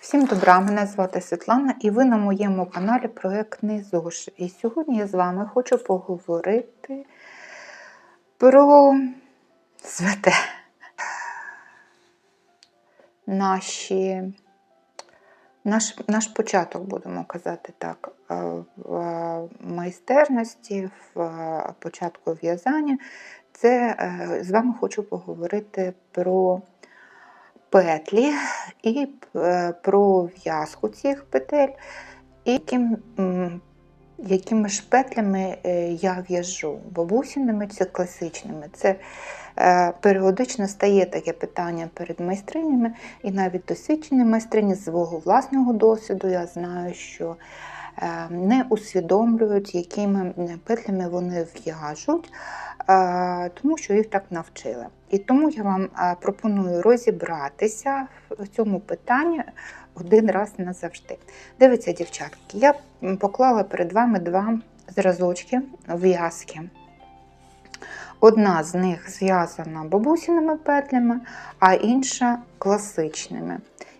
Всім добра, мене звати Світлана і ви на моєму каналі Проектний ЗОЖ. І сьогодні я з вами хочу поговорити про святе. Наші, наш, наш початок, будемо казати так, е, в е, майстерності, в е, початку в'язання. Це з вами хочу поговорити про петлі і е, про в'язку цих петель, і яким, якими ж петлями е, я в'яжу. Бабусіними чи класичними. Це е, періодично стає таке питання перед майстринями, і навіть досвідчені майстрині з свого власного досвіду я знаю, що не усвідомлюють, якими петлями вони в'яжуть, е, тому що їх так навчили. І тому я вам е, пропоную розібратися в цьому питанні один раз назавжди. Дивіться, дівчатки, я поклала перед вами два зразочки в'язки. Одна з них зв'язана бабусіними петлями, а інша класичними.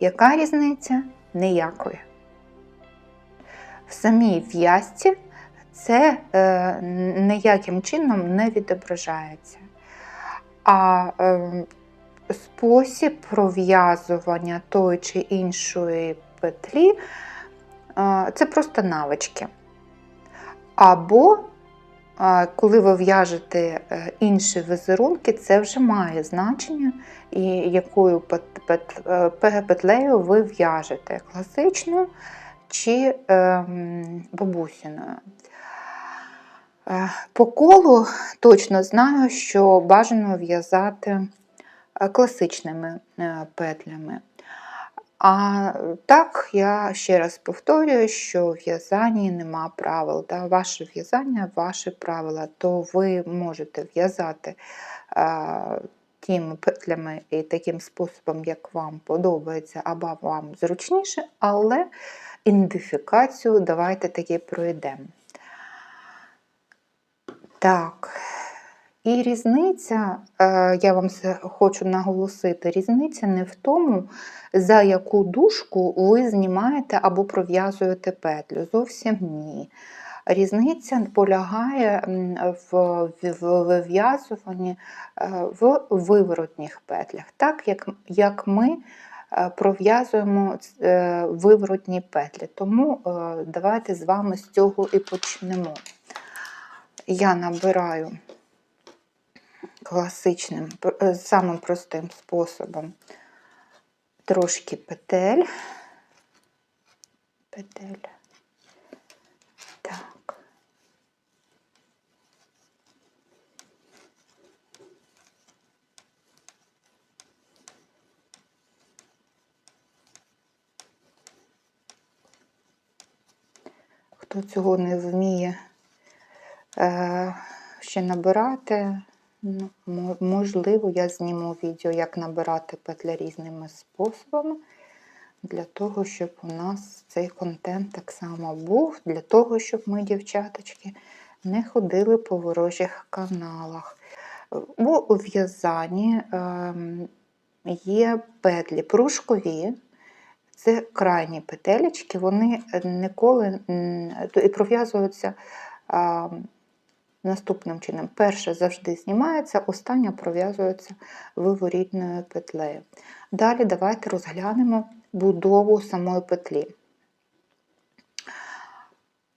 Яка різниця? Ніякої. В самій в'язці це е, ніяким чином не відображається. А е, спосіб пров'язування тої чи іншої петлі е, це просто навички. Або е, коли ви в'яжете е, інші візерунки, це вже має значення, і якою е, пе- петлею ви в'яжете класичною чи ем, бабусіною. Е, По колу точно знаю, що бажано в'язати е, класичними е, петлями. А так, я ще раз повторюю, що в в'язанні нема правил. Да? Ваше в'язання, ваші правила, то ви можете в'язати е, тими петлями і таким способом, як вам подобається, або вам зручніше, але ідентифікацію давайте таки пройдемо. Так. І різниця, е, я вам хочу наголосити, різниця не в тому, за яку дужку ви знімаєте або пров'язуєте петлю. Зовсім ні. Різниця полягає в вив'язуванні е, в виворотніх петлях, так як, ми пров'язуємо е, виворотні петлі. Тому е, давайте з вами з цього і почнемо. Я набираю класичним, е, самим простим способом трошки петель. Петель. Хто цього не вміє е, ще набирати, ну, можливо, я зніму відео, як набирати петля різними способами, для того, щоб у нас цей контент так само був, для того, щоб ми, дівчаточки, не ходили по ворожих каналах. Бо у в'язанні ем, є петлі пружкові, це крайні петелечки, вони ніколи і пров'язуються наступним чином. Перша завжди знімається, остання пров'язується виворітною петлею. Далі давайте розглянемо будову самої петлі.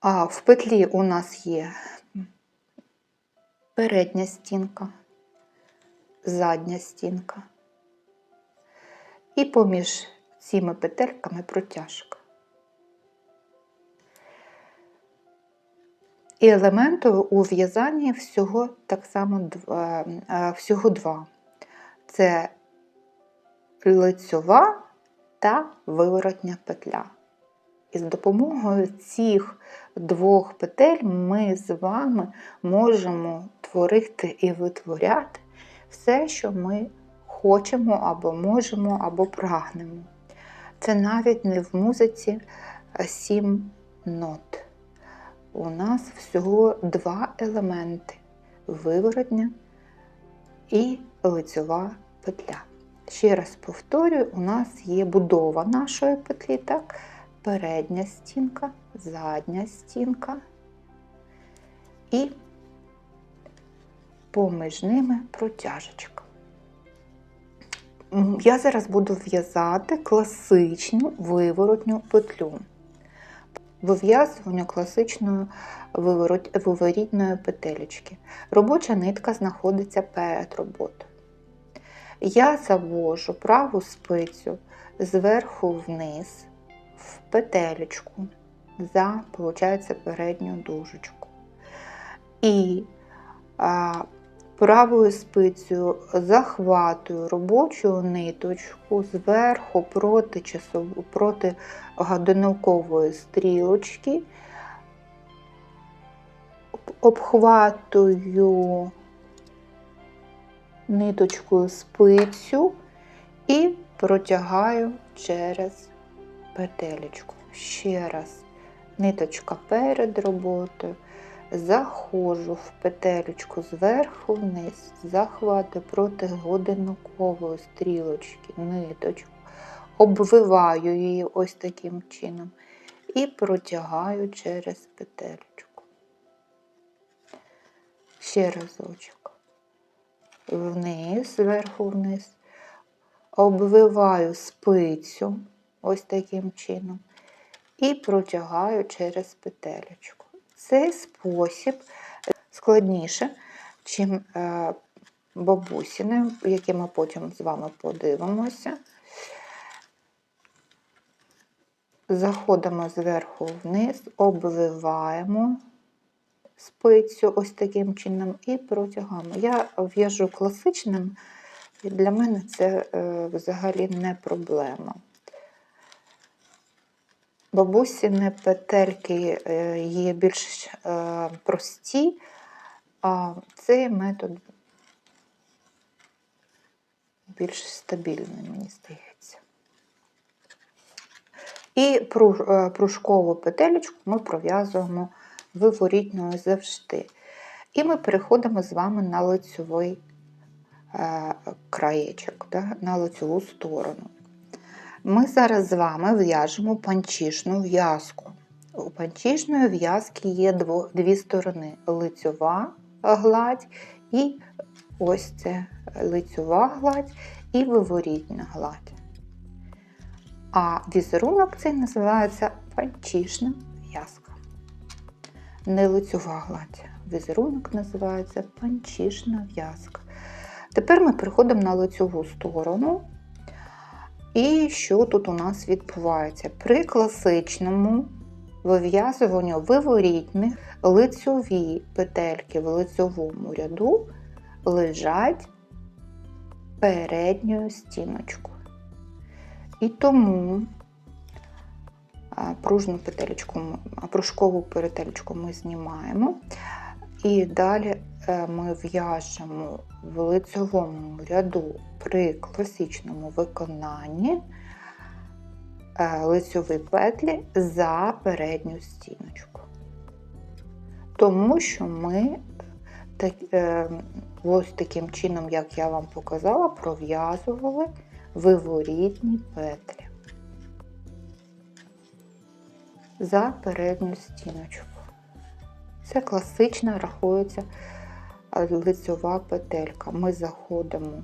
А, в петлі у нас є передня стінка, задня стінка. І поміж цими петельками протяжка. І елементів у в'язанні всього так само два, е, всього два. Це лицьова та виворотня петля. І з допомогою цих двох петель ми з вами можемо творити і витворяти все, що ми хочемо або можемо, або прагнемо. Це навіть не в музиці сім нот. У нас всього два елементи виворотня і лицьова петля. Ще раз повторюю, у нас є будова нашої петлі, так? Передня стінка, задня стінка і поміж ними протяжечка. Я зараз буду в'язати класичну виворотню петлю. Вив'язування класичної виворітної петелечки. Робоча нитка знаходиться перед роботою. Я завожу праву спицю зверху вниз в петелечку за, виходить, передню дужечку. І правою спицею захватую робочу ниточку зверху проти, часов... проти годинникової стрілочки, обхватую ниточкою спицю і протягаю через петелечку. Ще раз. Ниточка перед роботою, заходжу в петелечку зверху вниз, захватую проти годинникової стрілочки ниточку, обвиваю її ось таким чином і протягаю через петелечку. Ще разочок вниз, зверху вниз, обвиваю спицю ось таким чином і протягаю через петелечку. Цей спосіб складніше, чим е, бабусіни, які ми потім з вами подивимося. Заходимо зверху вниз, обвиваємо спицю ось таким чином і протягаємо. Я в'яжу класичним, і для мене це е, взагалі не проблема. Бабусіни петельки е, є більш е, прості, а цей метод більш стабільний, мені здається. І е, пружкову петелечку ми пров'язуємо виворітною завжди. І ми переходимо з вами на лицьовий краєчок, на лицьову сторону. Ми зараз з вами в'яжемо панчішну в'язку. У панчішної в'язки є дві сторони: лицьова гладь і ось це лицьова гладь і виворітня гладь. А візерунок цей називається панчішна в'язка. Не лицьова гладь. Візерунок називається панчішна в'язка. Тепер ми переходимо на лицьову сторону. І що тут у нас відбувається? При класичному вив'язуванні виворітних лицьові петельки в лицьовому ряду лежать передньою стіночкою. І тому пружну петелечку, ми- пружкову петелечку ми знімаємо. І далі е, ми в'яжемо в лицьовому ряду при класичному виконанні е, лицьові петлі за передню стіночку. Тому що ми так, е, ось таким чином, як я вам показала, пров'язували виворітні петлі за передню стіночку. Це класична рахується лицьова петелька. Ми заходимо,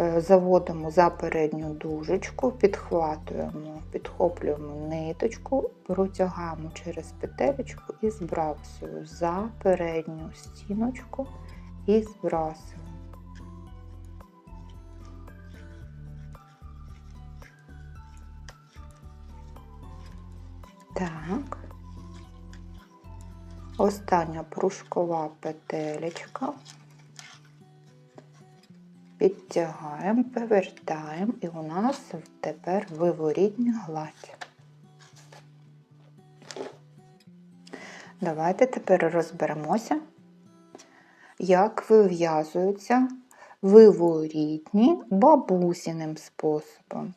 е, заводимо за передню дужечку, підхватуємо, підхоплюємо ниточку, протягаємо через петелечку і збрасуємо за передню стіночку і збрасуємо. Так. Остання пружкова петелечка. Підтягаємо, повертаємо, і у нас тепер виворітня гладь. Давайте тепер розберемося, як вив'язуються виворітні бабусіним способом.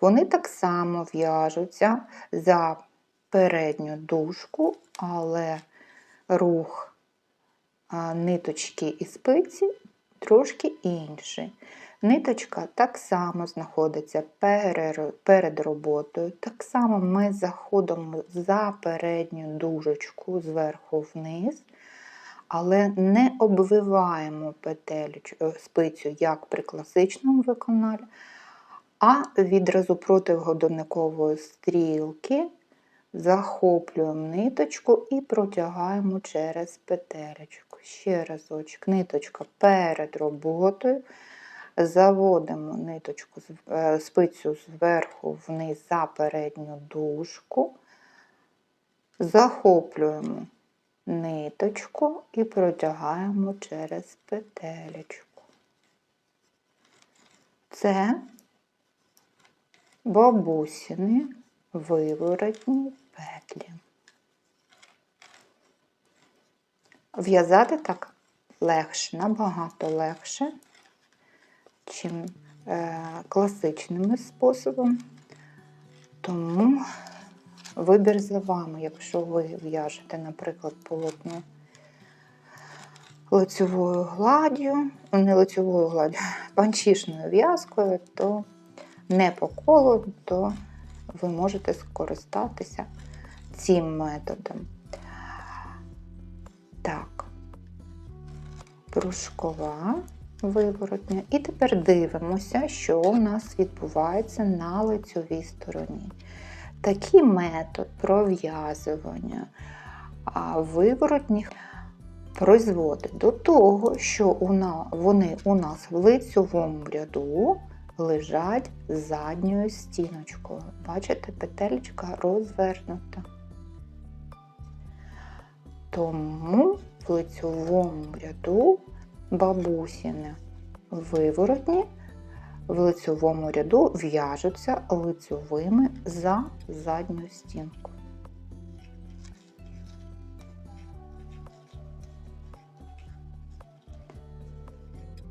Вони так само в'яжуться за передню дужку, але рух ниточки і спиці трошки інший. Ниточка так само знаходиться перед роботою. Так само ми заходимо за передню дужечку зверху вниз, але не обвиваємо петель спицю, як при класичному виконанні, а відразу проти годинникової стрілки захоплюємо ниточку і протягаємо через петелечку. Ще разочок, ниточка перед роботою. Заводимо ниточку, е, спицю зверху вниз за передню дужку, захоплюємо ниточку і протягаємо через петелечку. Це бабусіни виворотні петлі. В'язати так легше, набагато легше, чим е, класичним способом. Тому вибір за вами, якщо ви в'яжете, наприклад, полотно лицевою гладдю, не лицевою гладдю, панчішною в'язкою, то не по колу, то ви можете скористатися цим методом. Так, пружкова виворотня. І тепер дивимося, що у нас відбувається на лицьовій стороні. Такий метод пров'язування виворотніх призводить до того, що вони у нас в лицьовому ряду лежать задньою стіночкою. Бачите, петелька розвернута. Тому в лицьовому ряду бабусіни виворотні в лицьовому ряду в'яжуться лицьовими за задню стінку.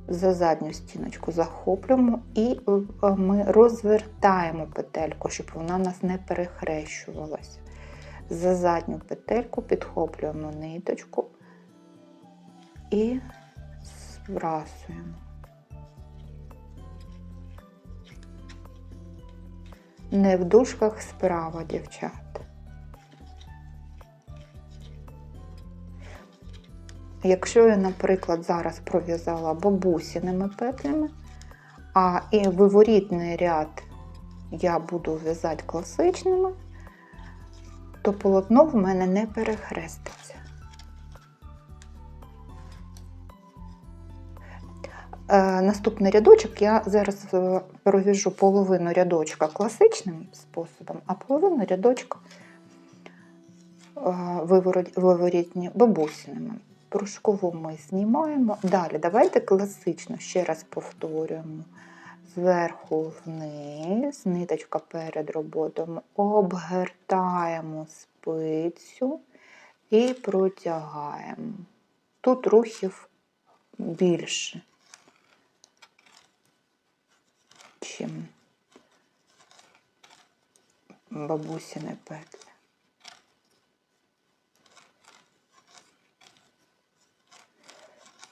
За задню стіночку захоплюємо і е, ми розвертаємо петельку, щоб вона нас не перехрещувалася. За задню петельку підхоплюємо ниточку і збрасуємо. Не в дужках справа, дівчат. Якщо я, наприклад, зараз пров'язала бабусіними петлями, а і виворітний ряд я буду в'язати класичними, то полотно в мене не перехреститься. Е, Наступний рядочок я зараз е, пров'яжу половину рядочка класичним способом, а половину рядочка е, виворітні бабусіними. Пружкову ми знімаємо. Далі давайте класично ще раз повторюємо. Зверху вниз, ниточка перед роботою, обгортаємо спицю і протягаємо. Тут рухів більше, чим бабусіни петлі.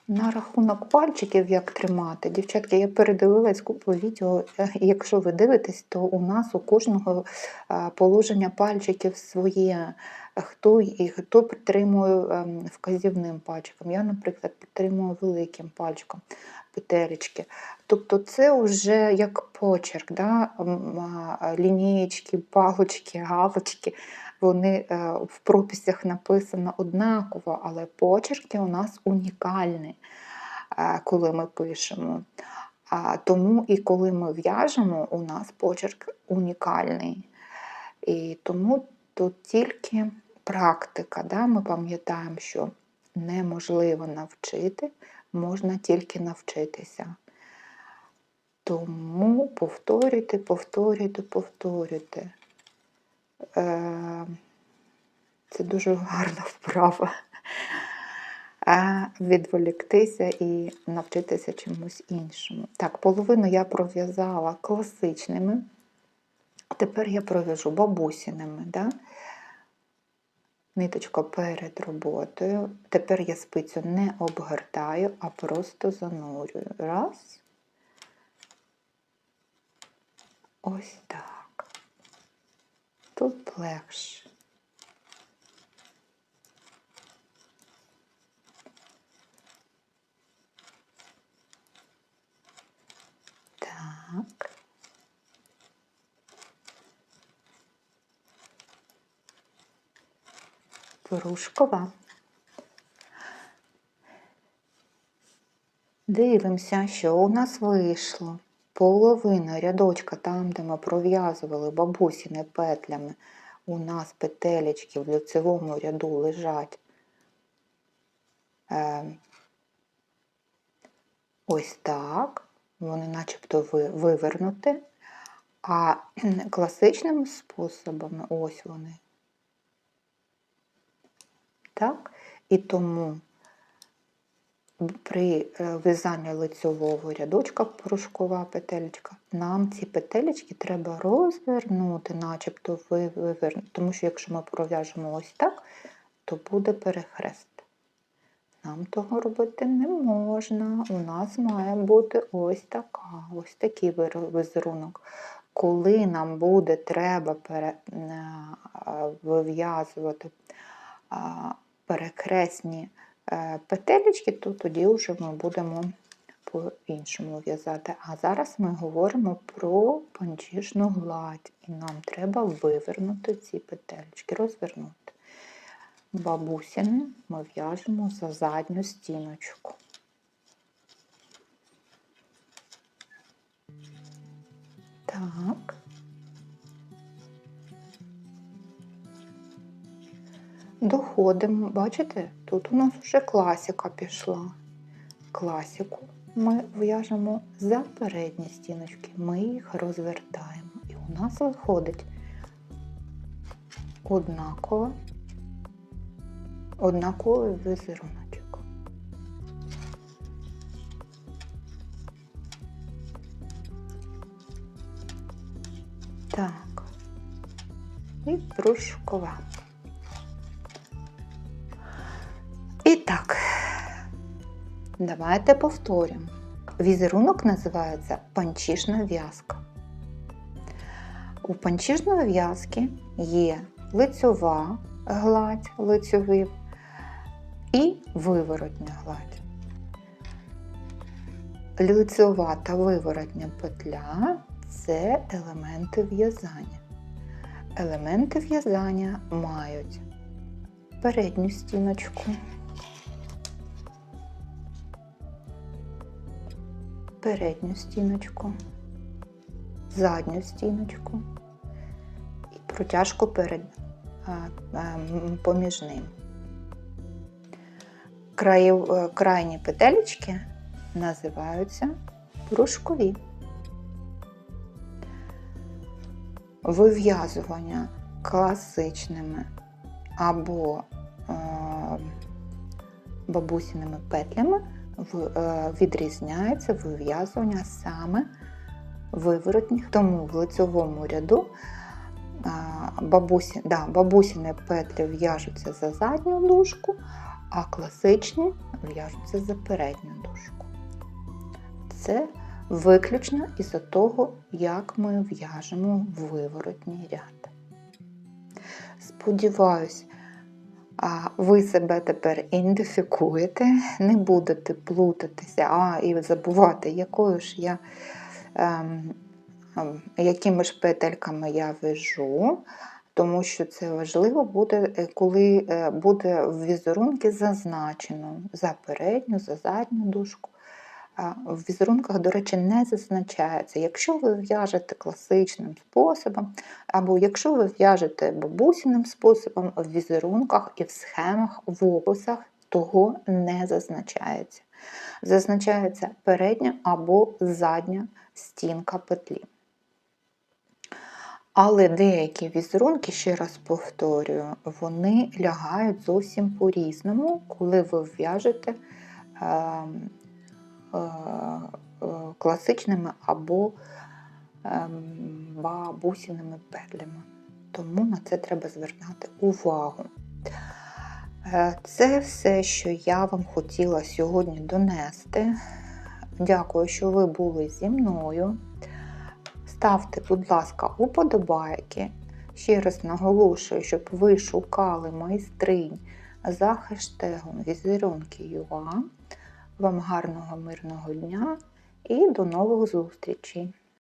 На рахунок пальчиків, як тримати, дівчатки, я передивилась купу відео. е, Якщо ви дивитесь, то у нас у кожного е, положення пальчиків своє. Хто і хто підтримує ем, вказівним пальчиком. Я, наприклад, підтримую великим пальчиком петелечки. Тобто це вже як почерк, да? лінієчки, палочки, галочки. Вони е, в прописях написано однаково, але почерки у нас унікальні, е, коли ми пишемо. Тому і коли ми в'яжемо, у нас почерк унікальний. І тому тут тільки практика. Да? Ми пам'ятаємо, що неможливо навчити, можна тільки навчитися. Тому повторюйте, повторюйте, повторюйте. Е, Це дуже гарна вправа. Е, Відволіктися і навчитися чомусь іншому. Так, половину я пров'язала класичними, а тепер я пров'яжу бабусіними. Да? Ниточка перед роботою. Тепер я спицю не обгортаю, а просто занурюю. Раз. Ось так. Тут легше. Порушкова. Дивимося, що у нас вийшло. Половина рядочка, там, де ми пров'язували бабусіни петлями, у нас петелечки в лицевому ряду лежать е, ось так. Вони начебто ви- вивернуті. А класичними способами ось вони. Так? І тому при е, в'язанні лицьового рядочка порошкова петелечка, нам ці петелечки треба розвернути, начебто вивернути. Тому що якщо ми пров'яжемо ось так, то буде перехрест. Нам того робити не можна. У нас має бути ось така, ось такий візерунок. Коли нам буде треба пере, е, вив'язувати а, перекресні е, петелечки, то тоді вже ми будемо по-іншому в'язати. А зараз ми говоримо про панчішну гладь. І нам треба вивернути ці петелечки, розвернути. Бабусіни ми в'яжемо за задню стіночку. Так. Доходимо, бачите, тут у нас вже класика пішла. Класику ми в'яжемо за передні стіночки, ми їх розвертаємо. І у нас виходить однаково, однаковий візеруночок. Так, і прушкова. Так, давайте повторимо. Візерунок називається панчішна в'язка. У панчішної в'язки є лицьова гладь, лицьовий і виворотня гладь. Лицьова та виворотня петля це елементи в'язання. Елементи в'язання мають передню стіночку, передню стіночку, задню стіночку і протяжку перед, поміж ним. Краї- е, крайні петелечки називаються пружкові. Вив'язування класичними або е, бабусіними петлями відрізняється вив'язування саме виворотніх, тому в лицьовому ряду е, бабусі, да, бабусіни петлі в'яжуться за задню дужку, а класичні в'яжуться за передню дужку. Це виключно із-за того, як ми в'яжемо виворотній ряд. Сподіваюсь, ви себе тепер ідентифікуєте, не будете плутатися, а і забувати, якою ж я, ем, ем, якими ж петельками я вяжу, тому що це важливо буде, е, коли е, буде в візерунки зазначено за передню, за задню дужку. В візерунках, до речі, не зазначається. Якщо ви в'яжете класичним способом, або якщо ви в'яжете бабусіним способом, в візерунках і в схемах, в описах того не зазначається. Зазначається передня або задня стінка петлі. Але деякі візерунки, ще раз повторюю, вони лягають зовсім по-різному, коли ви в'яжете е, е, е, класичними або ем, бабусіними петлями. Тому на це треба звертати увагу. Е, Це все, що я вам хотіла сьогодні донести. Дякую, що ви були зі мною. Ставте, будь ласка, уподобайки. Ще раз наголошую, щоб ви шукали майстринь за хештегом візерунки.ua. Вам гарного мирного дня і до нових зустрічей!